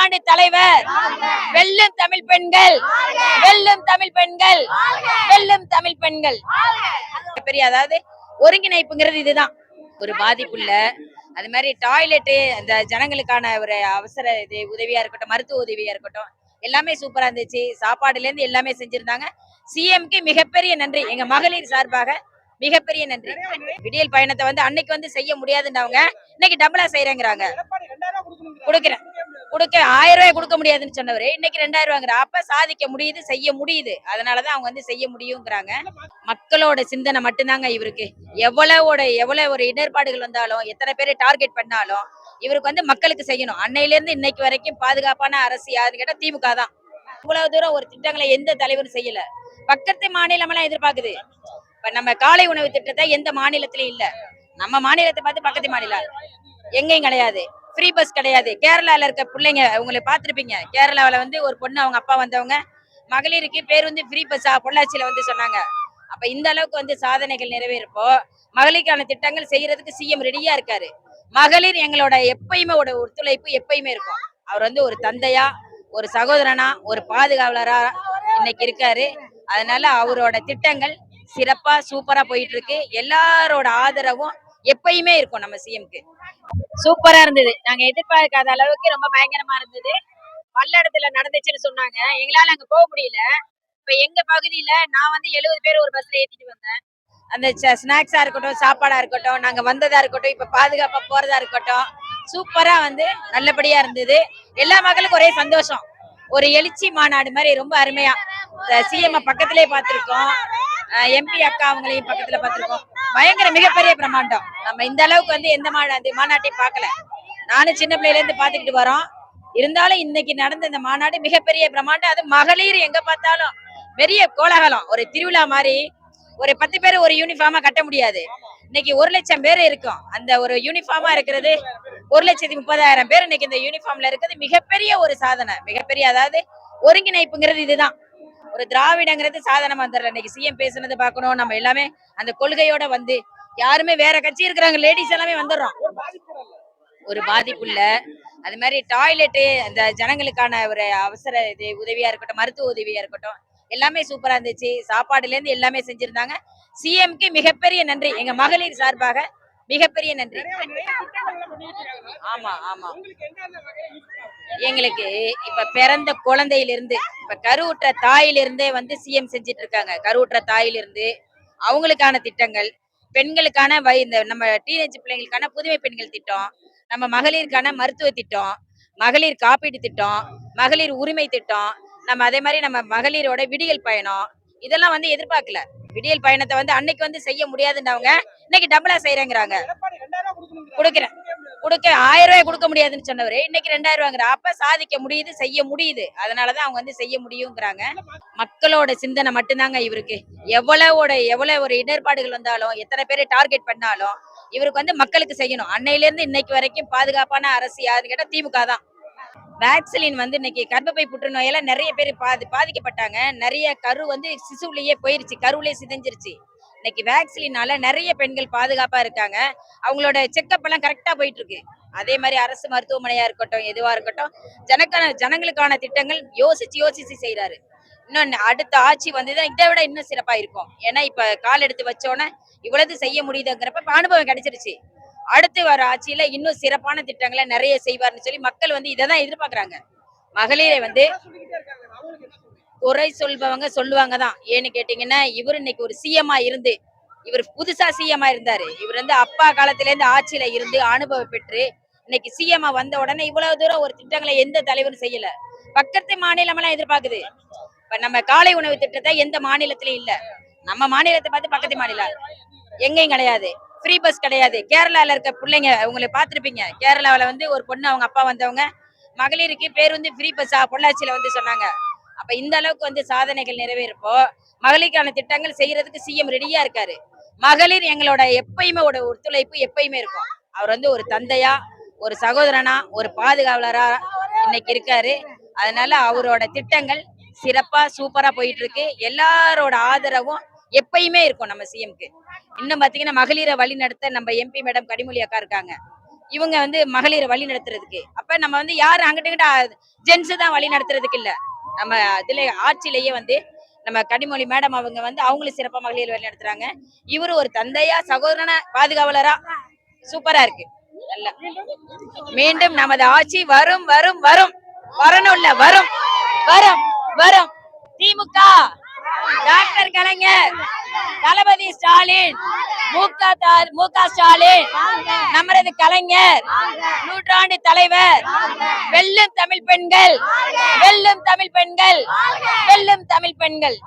நூற்றாண்டு தலைவர் வெல்லும் தமிழ் பெண்கள் வெல்லும் தமிழ் பெண்கள் வெல்லும் தமிழ் பெண்கள். பெரிய அதாவது ஒருங்கிணைப்புங்கிறது இதுதான். ஒரு பாதிப்புள்ள அது மாதிரி டாய்லெட்டு அந்த ஜனங்களுக்கான ஒரு அவசர இது உதவியா இருக்கட்டும் மருத்துவ உதவியா இருக்கட்டும் எல்லாமே சூப்பரா இருந்துச்சு. சாப்பாடுல இருந்து எல்லாமே செஞ்சிருந்தாங்க. சிஎம்க்கு மிகப்பெரிய நன்றி. எங்க மகளிர் சார்பாக மிகப்பெரிய நன்றி. விடியல் பயணத்தை வந்து அன்னைக்கு வந்து செய்ய முடியாதுன்றவங்க இன்னைக்கு டபுளா செய்யறேங்கிறாங்க. கொடுக்குறேன். கொடுக்க ஆயிரம் ரூபாய் கொடுக்க முடியாதுன்னு சொன்னவரு இன்னைக்கு ரெண்டாயிரம் ரூபாங்கிற அப்ப சாதிக்க முடியுது செய்ய முடியுது. அதனாலதான் அவங்க வந்து செய்ய முடியுங்கிறாங்க. மக்களோட சிந்தனை மட்டும்தாங்க இவருக்கு. எவ்வளவோட எவ்வளவு ஒரு இடர்பாடுகள் வந்தாலும் எத்தனை பேரை டார்கெட் பண்ணாலும் இவருக்கு வந்து மக்களுக்கு செய்யணும். அன்னையில இருந்து இன்னைக்கு வரைக்கும் பாதுகாப்பான அரசு யாருன்னு கேட்டா திமுக தான். இவ்வளவு தூரம் ஒரு திட்டங்களை எந்த தலைவரும் செய்யல. பக்கத்து மாநிலம் எல்லாம் எதிர்பார்க்குது. இப்ப நம்ம காலை உணவு திட்டத்தை எந்த மாநிலத்திலயும் இல்ல. நம்ம மாநிலத்தை பார்த்து பக்கத்து மாநிலம். எங்கேயும் கிடையாது. ஃப்ரீ பஸ் கிடையாது. கேரளால இருக்க பிள்ளைங்க உங்களை பார்த்துருப்பீங்க. கேரளாவில் வந்து ஒரு பொண்ணு அவங்க அப்பா வந்தவங்க மகளிருக்கு பேர் வந்து ஃப்ரீ பஸ்ஸா பொள்ளாச்சியில வந்து சொன்னாங்க. அப்ப இந்த அளவுக்கு வந்து சாதனைகள் நிறைவேறப்போ மகளிருக்கான திட்டங்கள் செய்யறதுக்கு சிஎம் ரெடியா இருக்காரு. மகளிர் எங்களோட எப்பயுமே ஒரு ஒத்துழைப்பு எப்பயுமே இருக்கும். அவர் வந்து ஒரு தந்தையா ஒரு சகோதரனா ஒரு பாதுகாவலரா இன்னைக்கு இருக்காரு. அதனால அவரோட திட்டங்கள் சிறப்பா சூப்பரா போயிட்டு இருக்கு எல்லாரோட ஆதரவும் எப்பயுமே இருக்கும் நம்ம சிஎம்க்கு சூப்பரா இருந்தது. நாங்க எதிர்பார்க்காத அளவுக்கு ரொம்ப பயங்கரமா இருந்தது. பல்லடத்துல நடந்துச்சுன்னு சொன்னாங்க. எங்களால அங்க போக முடியல. இப்ப எங்க பகுதியில நான் வந்து எழுபது பேர் ஒரு பஸ்ல ஏத்திட்டு வந்தேன். அந்த ஸ்நாக்ஸா இருக்கட்டும் சாப்பாடா இருக்கட்டும் நாங்க வந்ததா இருக்கட்டும் இப்ப பாதுகாப்பா போறதா இருக்கட்டும் சூப்பரா வந்து நல்லபடியா இருந்தது. எல்லா மக்களுக்கும் ஒரே சந்தோஷம். ஒரு எழுச்சி மாநாடு மாதிரி ரொம்ப அருமையா சிஎம் பக்கத்திலே பார்த்திருக்கோம். எம்பி அக்கா அவங்களையும் பக்கத்துல பார்த்துருக்கோம். பயங்கர மிகப்பெரிய பிரம்மாண்டம். நம்ம இந்த அளவுக்கு வந்து எந்த மாநாடு மாநாட்டையும் பார்க்கல. நானும் சின்ன பிள்ளையில இருந்து பாத்துக்கிட்டு வரோம். இருந்தாலும் இன்னைக்கு நடந்த இந்த மாநாடு மிகப்பெரிய பிரம்மாண்டம். அது மகளிர் எங்க பார்த்தாலும் பெரிய கோலாகலம். ஒரு திருவிழா மாதிரி. ஒரு பத்து பேர் ஒரு யூனிஃபார்மா கட்ட முடியாது. இன்னைக்கு ஒரு லட்சம் பேர் இருக்கும். அந்த ஒரு யூனிஃபார்மா இருக்கிறது ஒரு லட்சத்தி முப்பதாயிரம் பேர் இன்னைக்கு இந்த யூனிஃபார்ம்ல இருக்கிறது மிகப்பெரிய ஒரு சாதனை. மிகப்பெரிய அதாவது ஒருங்கிணைப்புங்கிறது இதுதான். ஒரு திராவிடங்கிறது சாதனை வந்துடல இன்னைக்கு சிஎம் பேசுனது பார்க்கணும். நம்ம எல்லாமே அந்த கொள்கையோட வந்து யாருமே வேற கட்சி இருக்கிறாங்க லேடிஸ் எல்லாமே வந்துடுறோம். ஒரு பாதிப்பு இல்ல அது மாதிரி டாய்லெட்டு அந்த ஜனங்களுக்கான ஒரு அவசர இது உதவியா இருக்கட்டும் மருத்துவ உதவியா இருக்கட்டும் எல்லாமே சூப்பரா இருந்துச்சு. சாப்பாடுல இருந்து எல்லாமே செஞ்சிருந்தாங்க. சிஎம்க்கு மிகப்பெரிய நன்றி. எங்க மகளிர் சார்பாக மிகப்பெரிய நன்றி. ஆமா ஆமா. எங்களுக்கு இப்ப பிறந்த குழந்தையிலிருந்து இப்ப கருவுற்ற தாயிலிருந்தே வந்து சிஎம் செஞ்சிட்டு இருக்காங்க கருவுற்ற தாயிலிருந்து அவங்களுக்கான திட்டங்கள் பெண்களுக்கான வய இந்த நம்ம டீனேஜ் பிள்ளைங்களுக்கான புதுமை பெண்கள் திட்டம் நம்ம மகளிருக்கான மருத்துவ திட்டம் மகளிர் காப்பீட்டு திட்டம் மகளிர் உரிமை திட்டம் நம்ம அதே மாதிரி நம்ம மகளிரோட விடியல் பயணம் இதெல்லாம் வந்து எதிர்பார்க்கல. விடியல் பயணத்தை வந்து அன்னைக்கு வந்து செய்ய முடியாதுன்றவங்க இன்னைக்கு டபுளா செய்யறேங்கிறாங்க. கொடுக்குறேன். கொடுக்க ஆயிரம் ரூபாய் கொடுக்க முடியாதுன்னு சொன்னவரு. இன்னைக்கு ரெண்டாயிரம் ரூபாங்கிற அப்ப சாதிக்க முடியுது செய்ய முடியுது. அதனாலதான் அவங்க வந்து செய்ய முடியுங்கிறாங்க. மக்களோட சிந்தனை மட்டும்தாங்க இவருக்கு. எவ்வளவோட எவ்வளவு ஒரு இடர்பாடுகள் வந்தாலும் எத்தனை பேரை டார்கெட் பண்ணாலும் இவருக்கு வந்து மக்களுக்கு செய்யணும். அன்னையில இருந்து இன்னைக்கு வரைக்கும் பாதுகாப்பான அரசு யாருன்னு கேட்டா திமுக தான் வேக்சிலின் வந்து இன்னைக்கு கர்ப்பப்பை புற்றுநோயால நிறைய பேர் பாதி பாதிக்கப்பட்டாங்க. நிறைய கரு வந்து சிசுவிலேயே போயிருச்சு. கருவிலே சிதைஞ்சிருச்சு. இன்னைக்கு வேக்சிலினால நிறைய பெண்கள் பாதுகாப்பா இருக்காங்க. அவங்களோட செக்கப் எல்லாம் கரெக்டா போயிட்டு இருக்கு அதே மாதிரி அரசு மருத்துவமனையா இருக்கட்டும் எதுவா இருக்கட்டும் ஜனக்கான ஜனங்களுக்கான திட்டங்கள் யோசிச்சு யோசிச்சு செய்யறாரு இன்னும் அடுத்த ஆட்சி வந்தது இதை விட இன்னும் சிறப்பா இருக்கும். ஏன்னா இப்ப கால் எடுத்து வச்சோன்னே இவ்வளவு செய்ய முடியுதுங்கிறப்ப அனுபவம் கிடைச்சிருச்சு. அடுத்து வர ஆட்சியில இன்னும் சிறப்பான திட்டங்களை நிறைய செய்வார்னு சொல்லி மக்கள் வந்து இதை தான் எதிர்பார்க்கறாங்க. மகளிரை வந்து குறை சொல்பவங்க சொல்லுவாங்க தான். ஏன்னு கேட்டீங்கன்னா இவர் இன்னைக்கு ஒரு சிஎம்மா இருந்து இவர் புதுசா சிஎம்மா இருந்தாரு. இவர் வந்து அப்பா காலத்துல இருந்து ஆட்சியில இருந்து அனுபவம் பெற்று இன்னைக்கு சிஎம்மா வந்த உடனே இவ்வளவு தூரம் ஒரு திட்டங்களை எந்த தலைவரும் செய்யல. பக்கத்து மாநிலமெல்லாம் எதிர்பார்க்குது. இப்ப நம்ம காலை உணவு திட்டத்தை எந்த மாநிலத்திலயும் இல்ல. நம்ம மாநிலத்தை பார்த்து பக்கத்து மாநிலம் எங்கேயும் கிடையாது. ஃப்ரீ பஸ் கிடையாது. கேரளாவில் இருக்க பிள்ளைங்க உங்களை பார்த்துருப்பீங்க. கேரளாவில் வந்து ஒரு பொண்ணு அவங்க அப்பா வந்தவங்க. மகளிருக்கு பேர் வந்து ஃப்ரீ பஸ்ஸா பொள்ளாச்சியில் வந்து சொன்னாங்க. அப்போ இந்த அளவுக்கு வந்து சாதனைகள் நிறைவேறப்போ மகளிருக்கான திட்டங்கள் செய்யறதுக்கு சிஎம் ரெடியாக இருக்காரு. மகளிர் எங்களோட எப்பயுமே ஒரு ஒத்துழைப்பு எப்பயுமே இருக்கும். அவர் வந்து ஒரு தந்தையா ஒரு சகோதரனா ஒரு பாதுகாவலரா இன்னைக்கு இருக்காரு. அதனால அவரோட திட்டங்கள் சிறப்பா சூப்பரா போயிட்டு இருக்கு. எல்லாரோட ஆதரவும் எப்பயுமே இருக்கும் நம்ம சிஎம்க்கு இன்னும் பாத்தீங்கன்னா மகளிரை வழி நடத்த நம்ம எம்பி மேடம் கனிமொழி அக்கா இருக்காங்க. இவங்க வந்து மகளிரை வழி நடத்துறதுக்கு. அப்ப நம்ம வந்து யாரு அங்கிட்ட ஜென்ஸு தான் வழி நடத்துறதுக்கு இல்ல. நம்ம இதுல ஆட்சியிலேயே வந்து நம்ம கனிமொழி மேடம் அவங்க வந்து அவங்களும் சிறப்பா மகளிர் வழி நடத்துறாங்க. இவரு ஒரு தந்தையா சகோதரன பாதுகாவலரா? சூப்பரா இருக்கு. நல்ல. மீண்டும் நமது ஆட்சி வரும் வரும் வரும். வரணும் இல்ல வரும் வரும் திமுக டாக்டர் கலைஞர் தளபதி ஸ்டாலின் முக முக ஸ்டாலின் நமது கலைஞர் நூற்றாண்டு தலைவர் வெல்லும் தமிழ் பெண்கள் வெல்லும் தமிழ் பெண்கள் வெல்லும் தமிழ் பெண்கள்.